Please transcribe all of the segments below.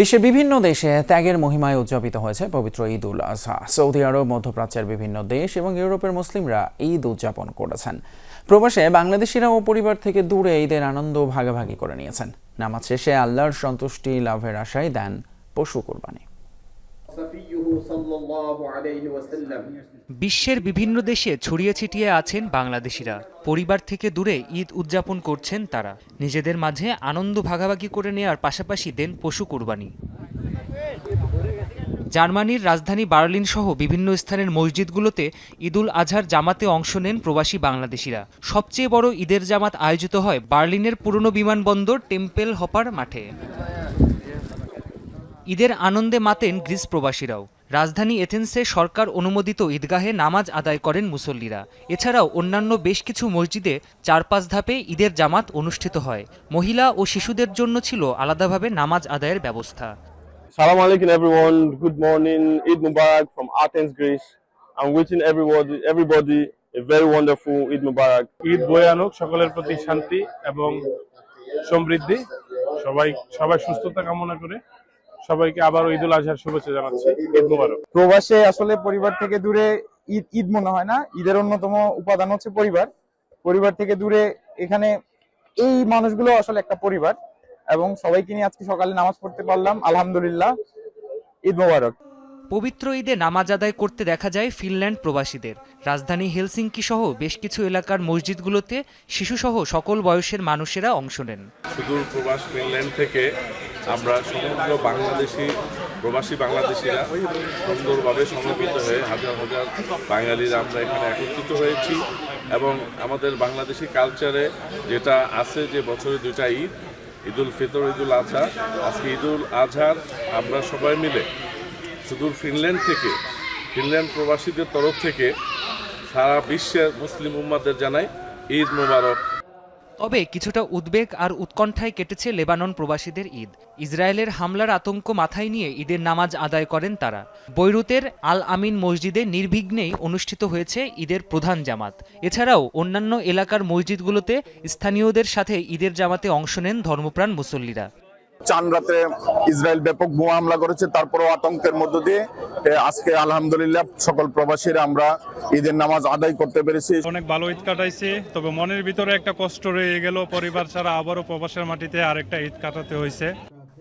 বিশ্বের বিভিন্ন দেশে ত্যাগের মহিমায় উদযাপিত হয়েছে পবিত্র ঈদ উল আজহা সৌদি আরব, মধ্যপ্রাচ্যের বিভিন্ন দেশ এবং ইউরোপের মুসলিমরা ঈদ উদযাপন করেছেন। প্রবাসে বাংলাদেশিরা ও পরিবার থেকে দূরে ঈদের আনন্দ ভাগাভাগি করে নিয়েছেন। নামাজ শেষে আল্লাহর সন্তুষ্টি লাভের আশায় দেন পশু কোরবানি। বিশ্বের বিভিন্ন দেশে ছড়িয়ে ছিটিয়ে আছেন বাংলাদেশিরা। পরিবার থেকে দূরে ঈদ উদযাপন করছেন তারা। নিজেদের মাঝে আনন্দ ভাগাভাগি করে নেওয়ার পাশাপাশি দেন পশু কুরবানি। জার্মানির রাজধানী বার্লিন সহ বিভিন্ন স্থানের মসজিদগুলোতে ঈদুল আজহার জামাতে অংশ নেন প্রবাসী বাংলাদেশিরা। সবচেয়ে বড় ঈদের জামাত আয়োজিত হয় বার্লিনের পুরনো বিমানবন্দর টেম্পেল হপার মাঠে। ঈদের আনন্দে মাতেন গ্রিস প্রবাসীরাও। রাজধানী এথেন্সে সরকার অনুমোদিত ঈদগাহে নামাজ আদায় করেন মুসল্লিরা এছাড়াও অন্যান্য বেশ কিছু মসজিদে চার পাঁচ ধাপে ঈদের জামাত অনুষ্ঠিত হয় মহিলা ও শিশুদের জন্য ছিল আলাদাভাবে নামাজ আদায়ের ব্যবস্থা Salam alaikum everyone. Good morning. Eid Mubarak from Athens, Greece. I'm wishing everybody, everybody a very wonderful Eid Mubarak. Eid বয়ে আনুক সকলের প্রতি শান্তি এবং সমৃদ্ধি সবাই সবাই সুস্থতা কামনা করে সবাইকে আবারও ঈদুল আজহার শুভেচ্ছা জানাচ্ছি। ঈদ মুবারক। প্রবাসে আসলে পরিবার থেকে দূরে ঈদ ঈদ মনে হয় না? ঈদের অন্যতম উপাদান হচ্ছে পরিবার। পরিবার থেকে দূরে এখানে এই মানুষগুলো আসলে একটা পরিবার। এবং সবাইকে নিয়ে আজকে সকালে নামাজ পড়তে পারলাম। আলহামদুলিল্লাহ। ঈদ মোবারক। পবিত্র ঈদে নামাজ আদায় করতে দেখা যায় ফিনল্যান্ড প্রবাসীদের। রাজধানী হেলসিঙ্কি সহ বেশ কিছু এলাকার মসজিদগুলোতে শিশুসহ সকল বয়সের মানুষেরা অংশ নেন। সুদূর প্রবাস ফিনল্যান্ড থেকে আমরা সমগ্র বাংলাদেশি, প্রবাসী বাংলাদেশিরা সুন্দরভাবে সমবেত হয়ে হাজার হাজার বাঙালিরা আমরা এখানে একত্রিত হয়েছি এবং আমাদের বাংলাদেশি কালচারে যেটা আছে যে বছরে দুটা ঈদ, ঈদুল ফিতর, ঈদুল আজহা। আজকে ঈদুল আজহার আমরা সবাই মিলে সুদূর ফিনল্যান্ড থেকে, ফিনল্যান্ড প্রবাসীদের তরফ থেকে সারা বিশ্বের মুসলিম উম্মাদের জানাই ঈদ মোবারক। তবে কিছুটা উদ্বেগ আর উৎকণ্ঠায় কেটেছে লেবানন প্রবাসীদের ঈদ। ইসরায়েলের হামলার আতঙ্ক মাথায় নিয়ে ঈদের নামাজ আদায় করেন তারা। বৈরুতের আল আমিন মসজিদে নির্বিঘ্নেই অনুষ্ঠিত হয়েছে ঈদের প্রধান জামাত। এছাড়াও অন্যান্য এলাকার মসজিদগুলোতে স্থানীয়দের সাথে ঈদের জামাতে অংশ নেন ধর্মপ্রাণ মুসল্লিরা। চান রাতে ইসরায়েল ব্যাপক বোমা হামলা করেছে তারপরও আতঙ্কের মধ্য দিয়ে আজকে আলহামদুলিল্লাহ সকল প্রবাসীরা আমরা ঈদের নামাজ আদায় করতে পেরেছি। অনেক ভালো ঈদ কাটাইছি তবে মনের ভিতরে একটা কষ্ট রয়ে গেল পরিবার ছাড়া আবারও প্রবাসের মাটিতে আরেকটা ঈদ কাটাতে হয়েছে।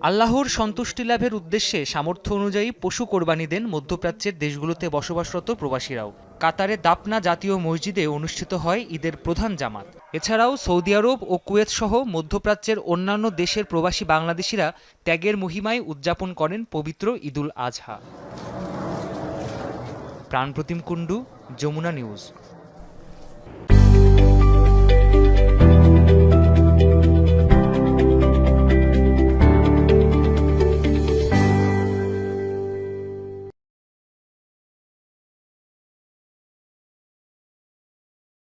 আল্লাহর সন্তুষ্টি লাভের উদ্দেশ্যে সামর্থ্য অনুযায়ী পশু কোরবানি দেন মধ্যপ্রাচ্যের দেশগুলোতে বসবাসরত প্রবাসীরাও। কাতারে দাপনা জাতীয় মসজিদে অনুষ্ঠিত হয় ঈদের প্রধান জামাত। এছাড়াও সৌদি আরব ও কুয়েত সহ মধ্যপ্রাচ্যের অন্যান্য দেশের প্রবাসী বাংলাদেশিরা ত্যাগের মহিমায় উদযাপন করেন পবিত্র ঈদুল আজহা। প্রাণপ্রতিম কুণ্ডু, যমুনা নিউজ।